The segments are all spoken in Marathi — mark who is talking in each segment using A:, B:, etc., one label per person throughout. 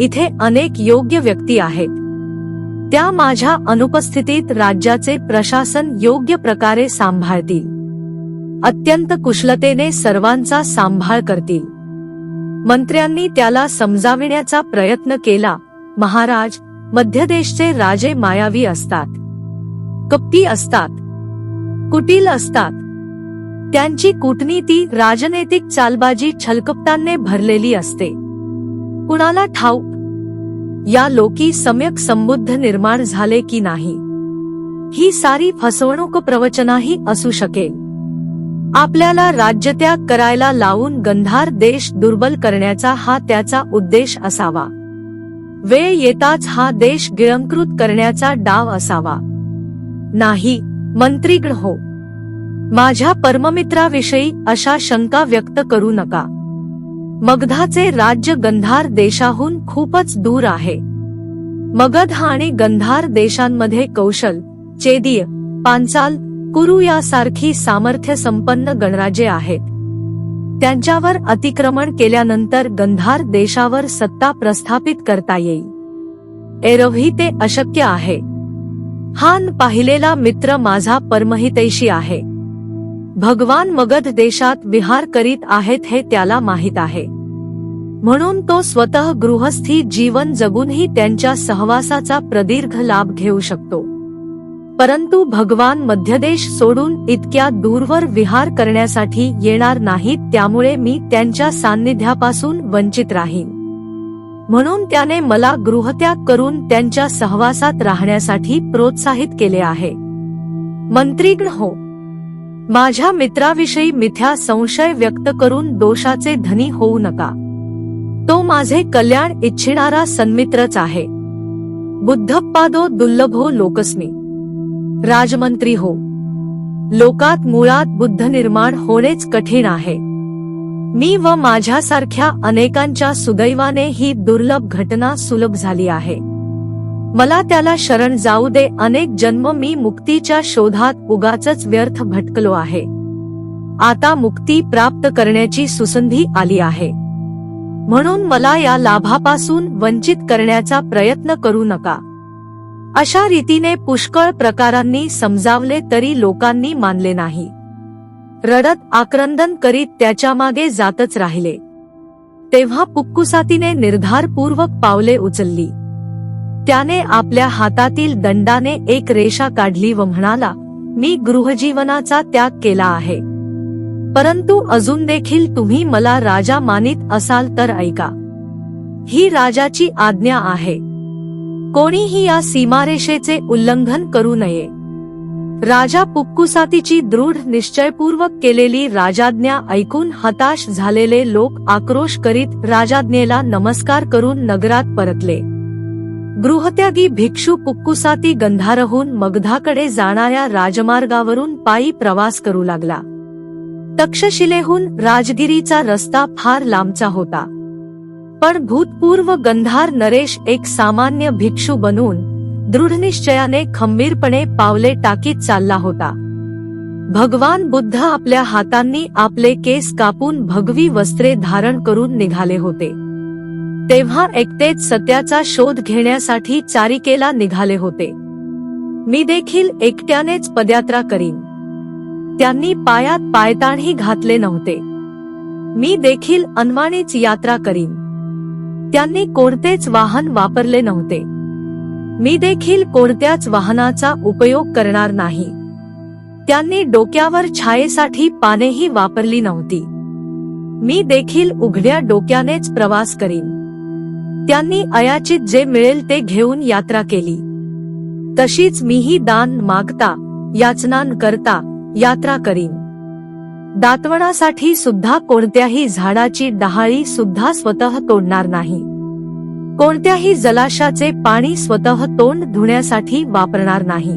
A: इथे अनेक योग्य व्यक्ती आहेत. त्या माझ्या अनुपस्थितीत राज्याचे प्रशासन योग्य प्रकारे सांभाळतील. अत्यंत कुशलतेने सर्वांचा सांभाळ करतील. मंत्र्यांनी त्याला समजाविण्याचा प्रयत्न केला. महाराज मध्यदेशचे राजे मायावी असतात. कपटी असतात. कुटील असतात. त्यांची कूटनीती राजनैतिक चालबाजी छलकपटांनी भरलेली असते. कुणाला ठाऊक? या लोकी सम्यक संबुद्ध निर्माण झाले की नाही? ही सारी फसवणूक प्रवचनाही असू शकेल. आपल्याला राज्यत्याग करायला लावून गंधार देश दुर्बल करण्याचा हा त्याचा उद्देश असावा. वेळ येताच हा देश गिळंकृत करण्याचा डाव असावा. नाही मंत्रीगण हो. माझ्या परममित्राविषयी अशा शंका व्यक्त करू नका. मगधाचे राज्य गंधार देशाहून खूपच दूर आहे. मगध आणि गंधार देशांमध्ये कौशल चेदीय पांचाल कुरु यासारखी सामर्थ्य संपन्न गणराजे आहेत. त्यांच्यावर अतिक्रमण केल्यानंतर गंधार देशावर सत्ता प्रस्थापित करता येईल. एरवही ते अशक्य आहे. हान पाहिलेला मित्र माझा परमहितैषी आहे. भगवान मगध देशात विहार करीत आहेत हे त्याला माहीत आहे. म्हणून तो स्वतः गृहस्थी जीवन जगूनही त्यांच्या सहवासाचा प्रदीर्घ लाभ घेऊ शकतो. परंतु भगवान मध्यदेश सोडून इतक्या दूरवर विहार करण्यासाठी येणार नाहीत त्यामुळे मी त्यांच्या सान्निध्यापासून वंचित राहीन. म्हणून त्याने मला गृहत्याग करून त्यांच्या सहवासात राहण्यासाठी प्रोत्साहित केले आहे. मंत्रीगण हो माझ्या मित्राविषयी मिथ्या संशय व्यक्त करून दोषाचे धनी होऊ नका. तो माझे कल्याण इच्छिणारा सन्मित्रच आहे. बुद्धप्पादो दुर्लभो लोकस्मी. राजमंत्री हो. लोकात मुळात बुद्ध निर्माण होणेच कठीण आहे. मी व माझ्यासारख्या अनेकांच्या सुदैवाने ही दुर्लभ घटना सुलभ झाली आहे. मला त्याला शरण जाऊ दे अनेक जन्म मी मुक्तीच्या शोधात उगाच व्यर्थ भटकलो आहे. आता मुक्ती प्राप्त करण्याची सुसंधी आली आहे. म्हणून मला या लाभापासून वंचित करण्याचा प्रयत्न करू नका. अशा रीतीने पुष्कळ प्रकारांनी समजावले तरी लोकांनी मानले नाही. रडत आक्रंदन करीत त्याच्यामागे जातच राहिले. तेव्हा पुक्कुसातीने निर्धारपूर्वक पावले उचलली. त्याने आपल्या हातातील दंडाने एक रेषा काढली व म्हणाला मी गृहजीवनाचा त्याग केला आहे. परंतु अजून देखील तुम्ही मला राजा मानित असाल तर ऐका. ही राजाची आज्ञा आहे. कोणीही या सीमारेषेचे उल्लंघन करू नये. राजा पुक्कुसातीची दृढ निश्चयपूर्वक केलेली राजाज्ञा ऐकून हताश झालेले लोक आक्रोश करीत राजाज्ञेला नमस्कार करून नगरात परतले. गृहत्यागी भिक्षू पुक्कुसाती गंधारहून मगधाकडे जाणाऱ्या राजमार्गावरून पायी प्रवास करू लागला. तक्षशिलेहून राजगिरीचा रस्ता फार लांबचा होता. पण भूतपूर्व गंधार नरेश एक सामान्य भिक्षू बनून दृढनिश्चयाने खंबीरपणे पावले टाकीत चालला होता. भगवान बुद्ध आपल्या हातांनी आपले केस कापून भगवी वस्त्रे धारण करून निघाले होते. तेव्हा एकटेच सत्याचा शोध घेण्यासाठी चारिकेला निघाले होते. मी देखील एकट्यानेच पदयात्रा करीन. त्यांनी पायात पायताणही घातले नव्हते. मी देखील अनवाणीच यात्रा करीन. त्यांनी कोणतेच वाहन वापरले नव्हते. मी देखील कोणत्याच वाहनाचा उपयोग करणार नाही. त्यांनी डोक्यावर छायेसाठी पानेही वापरली नव्हती. मी देखील उघड्या डोक्यानेच प्रवास करीन. त्यांनी अयाचित जे मिळेल ते घेऊन यात्रा केली. तशीच मीही दान मागता याचनान करता यात्रा करीन. दातवणासाठी सुद्धा कोणत्याही झाडाची डहाळी सुद्धा स्वतः तोडणार नाही. कोणत्याही जलाशाचे पाणी स्वतः तोंड धुण्यासाठी वापरणार नाही.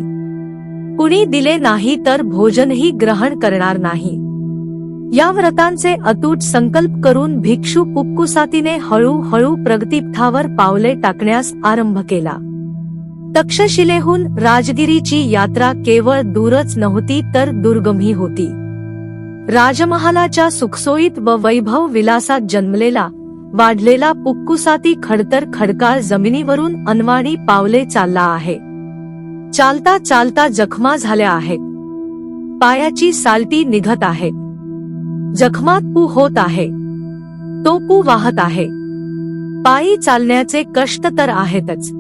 A: कुणी दिले नाही तर भोजनही ग्रहण करणार नाही. या व्रतांचे अतूट संकल्प करून भिक्षू पुक्कुसातीने हळूहळू प्रगतीपथावर पावले टाकण्यास आरंभ केला. तक्षशिलेहून राजगिरीची यात्रा केवळ दूरच नव्हती तर दुर्गमही होती. राजमहालाच्या सुखसोयीत व वैभव विलासात जन्मलेला वाढलेला पुक्कुसाती खडतर खडकाळ जमिनीवरून अनवाणी पावले चालला आहे. चालता चालता जखमा झाल्या आहेत. पायाची सालटी निघत आहे. जखमात पू होत आहे. तो पू वाहत आहे. पायी चालण्याचे कष्ट तर आहेतच.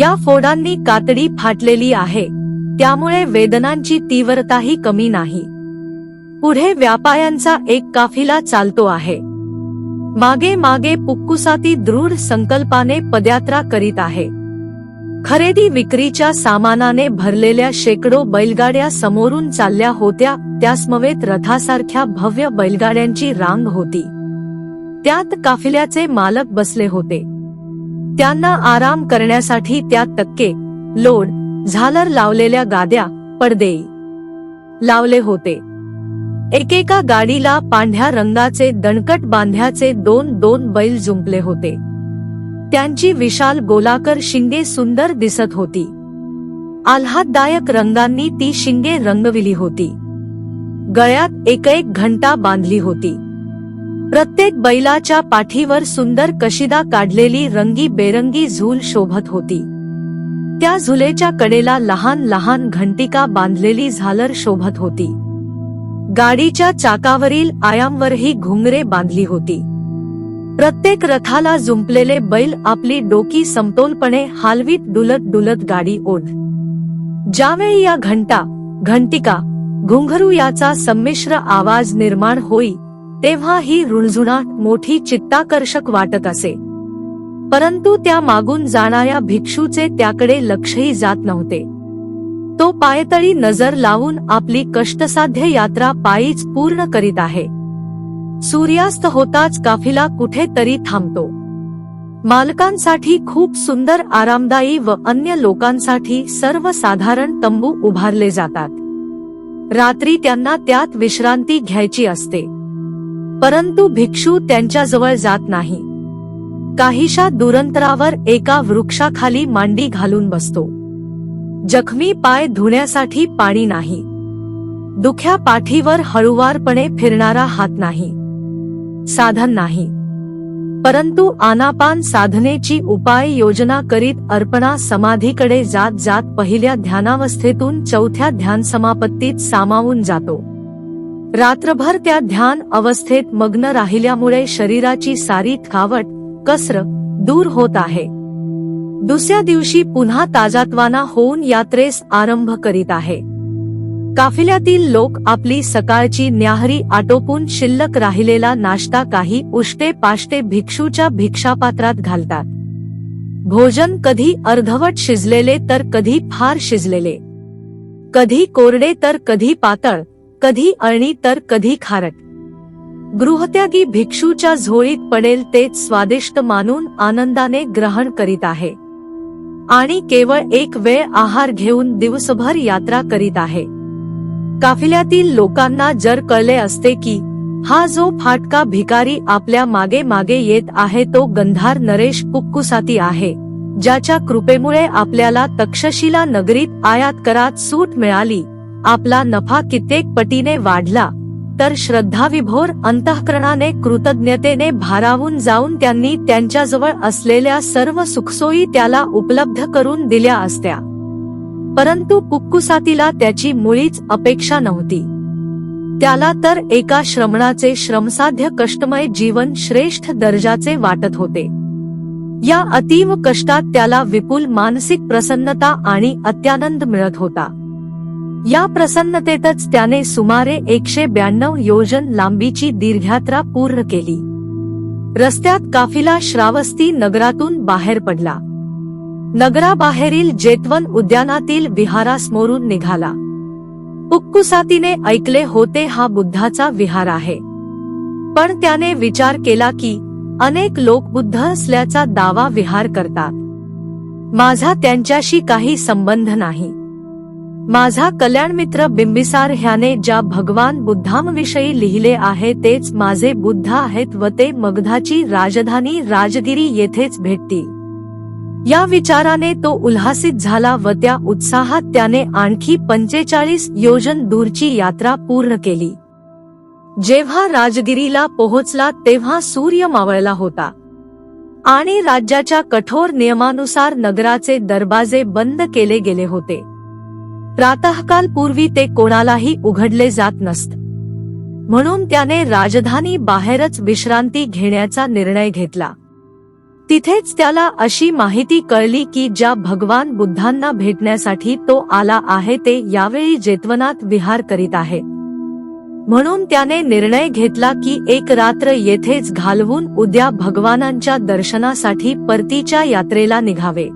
A: या फोडांनी कातडी फाटलेली आहे. त्यामुळे वेदनांची तीव्रताही कमी नाही. पुढे व्यापायांचा एक काफिला चालतो आहे. मागे मागे पुक्कुसाती दृढ संकल्पाने पदयात्रा करीत आहे. खरेदी विक्रीच्या सामानाने भरलेल्या शेकडो बैलगाड्या समोरून चालल्या होत्या त्यासमवेत रथासारख्या भव्य बैलगाड्यांची रांग होती. त्यात काफिल्याचे मालक बसले होते. त्यांना आराम करण्यासाठी त्या टक्के लोड झालर लावलेल्या गाद्या पडदे लावले होते. एकेका गाडीला पांढऱ्या रंगाचे दणकट बांध्याचे दोन दोन बैल जुंपले होते. त्यांची विशाल गोलाकर शिंगे सुंदर दिसत होती. आल्हाददायक रंगांनी ती शिंगे रंगविली होती. गळ्यात एक एक घंटा बांधली होती. प्रत्येक बैलाच्या पाठीवर सुंदर कशिदा काढलेली रंगी बेरंगी झूल शोभत होती. त्या झुलेच्या कडेला लहान लहान घंटिका बांधलेली झालर शोभत होती. गाडीच्या चाकावरील आयामवरही घुंगरे बांधली होती. प्रत्येक रथाला जुंपलेले बैल आपली डोकी समतोलपणे हालवीत डुलत डुलत गाडी ओढ. ज्यावेळी या घंटा घंटिका घुंघरू याचा संमिश्र आवाज निर्माण होई तेव्हा ही रुणझुणाट मोठी चित्ताकर्षक वाटत असे. परंतु त्या मागून जाणाऱ्या भिक्षूचे त्याकडे लक्षही जात नव्हते. तो पायतळी नजर लावून आपली कष्टसाध्य यात्रा पायीच पूर्ण करीत आहे. सूर्यास्त होताच काफिला कुठेतरी थांबतो. मालकांसाठी खूप सुंदर आरामदायी व अन्य लोकांसाठी सर्वसाधारण तंबू उभारले जातात. रात्री त्यांना त्यात विश्रांती घ्यायची असते. परंतु भिक्षू त्यांच्याजवळ जात नाही. काहीशा दुरंतरावर एका वृक्षाखाली मांडी घालून बसतो. जखमी पाय धुण्यासाठी पाणी नाही. दुख्या पाठीवर हळुवारपणे फिरणारा हात नाही. साधन नाही. परंतु आनापान साधनेची उपाय योजना करीत अर्पणा समाधीकडे जात जात पहिल्या ध्यानावस्थेतून चौथ्या ध्यान समापत्तीत सामावून जातो. रात्रभर त्या ध्यान अवस्थेत मग्न राहिल्यामुळे शरीराची सारी थकावट कसर दूर होत आहे. दुसऱ्या दिवशी पुन्हा ताजातवाना होऊन यात्रेस आरंभ करीत आहे. काफिल्यातील लोक आपली सकाळची न्याहरी आटोपून शिल्लक राहिलेला नाश्ता काही उष्टे पाष्टे भिक्षूच्या भिक्षापात्रात घालतात. भोजन कधी अर्धवट शिजलेले तर कधी फार शिजलेले. कधी कोरडे तर कधी पातळ कधी अळणी तर कधी खारट. गृहत्यागी भिक्षूच्या झोळीत पडेल तेच स्वादिष्ट मानून आनंदाने ग्रहण करीत आहे. आणि केवळ एक वेळ आहार घेऊन दिवसभर यात्रा करीत आहे. काफिल्यातील लोकांना जर कळले असते की हा जो फाटका भिकारी आपल्या मागे मागे येत आहे तो गंधार नरेश कुक्कुसाती आहे ज्याच्या कृपेमुळे आपल्याला तक्षशिला नगरीत आयात करात सूट मिळाली आपला नफा कित्येक पटीने वाढला तर श्रद्धाविभोर अंतःकरणाने कृतज्ञतेने भारावून जाऊन त्यांनी त्यांच्याजवळ असलेल्या सर्व सुखसोयी त्याला उपलब्ध करून दिल्या असत्या. परंतु कुक्कुसातीला त्याची मुळीच अपेक्षा नव्हती. त्याला तर एका श्रमणाचे श्रमसाध्य कष्टमय जीवन श्रेष्ठ दर्जाचे वाटत होते. या अतीव कष्टात त्याला विपुल मानसिक प्रसन्नता आणि अत्यानंद मिळत होता. या प्रसन्नतेतच त्याने सुमारे एकशे ब्याण्णव योजन लांबीची दीर्घयात्रा पूर्ण केली. रस्त्यात काफिला श्रावस्ती नगरातून बाहेर पडला. नगराबाहेरील जेतवन उद्यानातील विहारासमोरून निघाला. उक्कुसातीने ऐकले होते हा बुद्धाचा विहार आहे. पण त्याने विचार केला की अनेक लोक बुद्ध असल्याचा दावा विहार करतात. माझा त्यांच्याशी काही संबंध नाही. माझा कल्याण मित्र बिंबिसार ह्याने ज्या भगवान बुद्धांविषयी लिहिले आहे तेच माझे बुद्ध आहेत व ते मगधाची राजधानी राजगिरी येथेच भेटतील. या विचाराने तो उल्हासित झाला व त्या उत्साहात त्याने आणखी पंचेचाळीस योजन दूरची यात्रा पूर्ण केली. जेव्हा राजगिरीला पोहोचला तेव्हा सूर्य मावळला होता. आणि राज्याच्या कठोर नियमानुसार नगराचे दरवाजे बंद केले गेले होते. प्रातःकाल पूर्वी ते कोणालाही उघडले जात नसत. म्हणून त्याने राजधानी बाहेरच विश्रांती घेण्याचा निर्णय घेतला. तिथेच त्याला अशी माहिती कळली की ज्या भगवान बुद्धांना भेटण्यासाठी तो आला आहे ते यावेळी जेतवनात विहार करीत आहे म्हणून त्याने निर्णय घेतला की एक रात्र येथेच घालवून उद्या भगवानांच्या दर्शनासाठी परतीच्या यात्रेला निघावे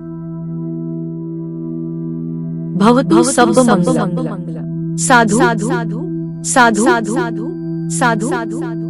A: भवतु सब मंगल साधू साधू साधू साधू साधू साधू